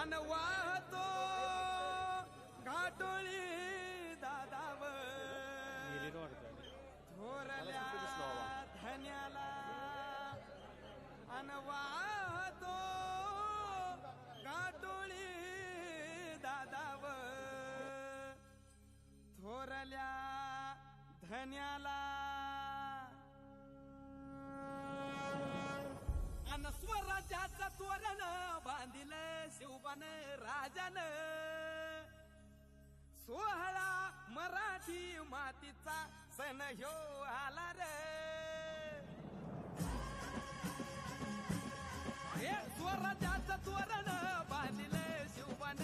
अन वाहतो घाटोळी दादाव थोरल्या धन्याला अन वाहतो घाटोळी दादाव थोरल्या धन्याला स्वराज्याचं बांधिल शिवबान राजान. सोहळा मराठी मातीचा सण ह्यो आला रे. हे स्वराज्याचं तोरण बांधिल शिवबान.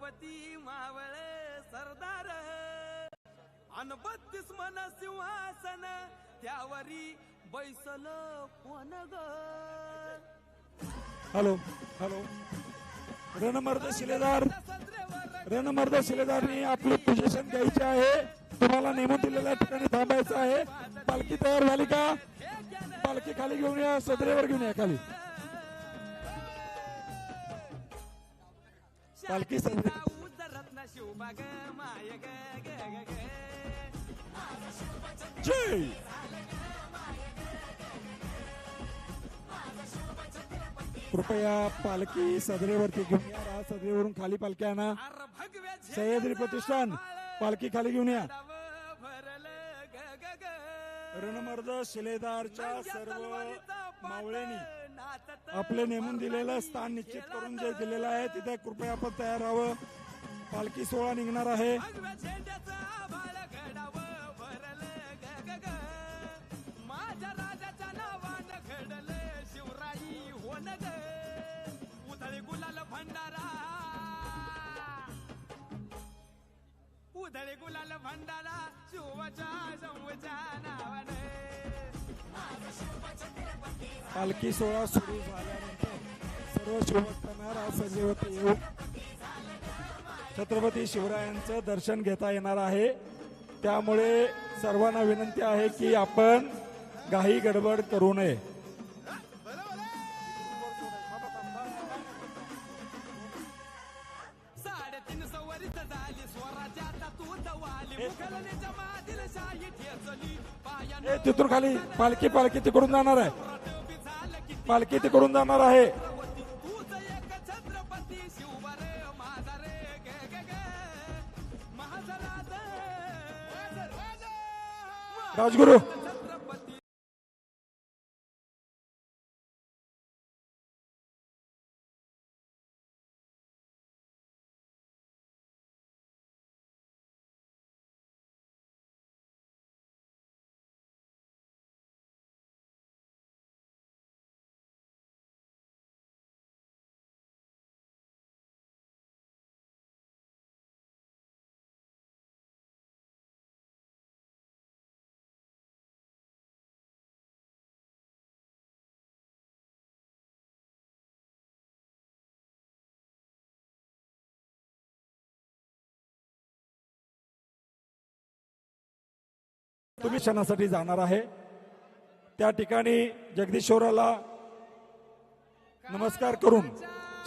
सोबती मावळ सरदार. अन बत्तीस मन सिंहासन त्यावरी बैसल कोण ग? Hello hello. रणमर्द शिलेदार रणमर्द शिलेदारनी आपली पोझिशन घ्यायची आहे. तुम्हाला नेमून दिलेल्या ठिकाणी थांबायचं आहे. पालखी तयार झाली का? पालखी खाली घेऊन या सदरेवर घेऊन या खाली. पालखी माय जय! कृपया पालखी सदरेवरती घेऊन या. राहा सदरेवरून खाली पालखी आणा. सह्याद्री प्रतिष्ठान. पालखी खाली घेऊन या. रणमर्द शिलेदारच्या सर्व मावळ्यांनी आपले नेमून दिलेलं स्थान निश्चित करून जे दिलेलं आहे तिथे कृपया आपण तयार राहावं. पालखी सोहळा निघणार आहे. भगव्या भरल ग ग ग माझ्या शिवराई ग उधळी गुलाल भंडारा उधळी गुलाल भंडारा शिवच्या शंभूच्या पालखी सोहळा सुरू झाल्यानंतर सर्व शिवभक्तांना राजसजेवरती येऊन छत्रपती शिवरायांचं दर्शन घेता येणार आहे. त्यामुळे सर्वांना विनंती आहे की आपण घाई गडबड करू नये. तिथून खाली पालखी पालखी तिकडून जाणार आहे. पालखी तिकडून जाणार आहे. छत्रपती तुम्ही क्षणासाठी जाणार आहे. त्या ठिकाणी जगदीश्वराला नमस्कार करून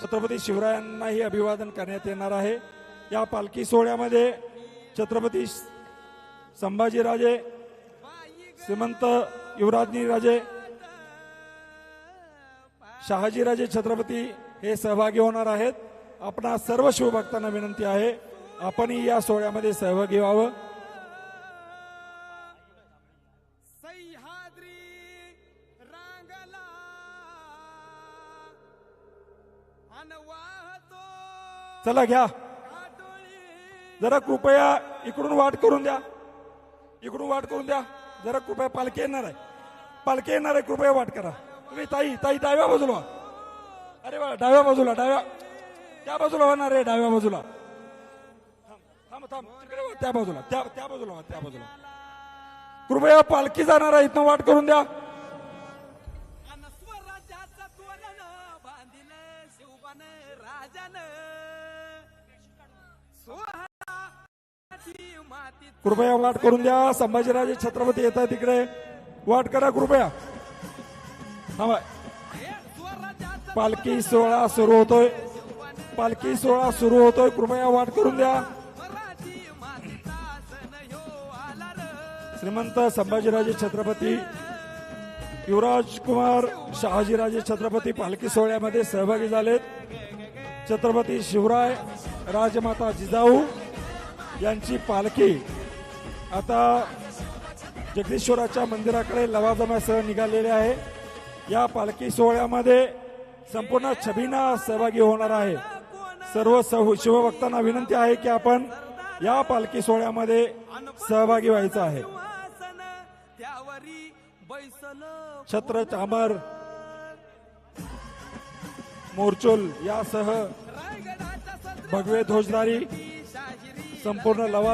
छत्रपती शिवरायांनाही अभिवादन करण्यात येणार आहे. या पालखी सोहळ्यामध्ये छत्रपती संभाजीराजे श्रीमंत युवराजनी राजे शहाजीराजे छत्रपती हे सहभागी होणार आहेत. आपणा सर्व शिवभक्तांना विनंती आहे आपणही या सोहळ्यामध्ये सहभागी व्हावं. सह्याद्री रांगला चला घ्या. जरा कृपया इकडून वाट करून द्या. इकडून वाट करून द्या. जरा कृपया पालखी येणार आहे. पालखी येणार आहे कृपया वाट करा. तुम्ही ताई ताई डाव्या बाजूला. अरे वा डाव्या बाजूला डाव्या. त्या बाजूला होणार आहे डाव्या बाजूला. थांब थांब तिकडे व्हा, त्या बाजूला त्या त्या बाजूला त्या बाजूला. कृपया पालखी जाणार इथनं वाट करून द्या. कृपया वाट करून द्या संभाजीराजे छत्रपती येत आहे तिकडे. वाट करा कृपया. पालखी सोहळा सुरू होतोय. पालखी सोहळा सुरू होतोय कृपया वाट करून द्या. श्रीमंत संभाजीराजे छत्रपती युवराज कुमार शहाजीराजे छत्रपती पालखी सोहळ्यामध्ये सहभागी झालेत. छत्रपती शिवराय राजमाता जिजाऊ यांची पालखी आता जगदीश्वराच्या मंदिराकडे लवाजमासह निघालेले आहे. या पालखी सोहळ्यामध्ये संपूर्ण छबीना सहभागी होणार आहे. सर्व शिवभक्तांना विनंती आहे की आपण या पालखी सोहळ्यामध्ये सहभागी व्हायचं आहे. त्यावरी अमर छत्र चामर मोरचोल यासह भगवे ध्वजधारी संपूर्ण लवा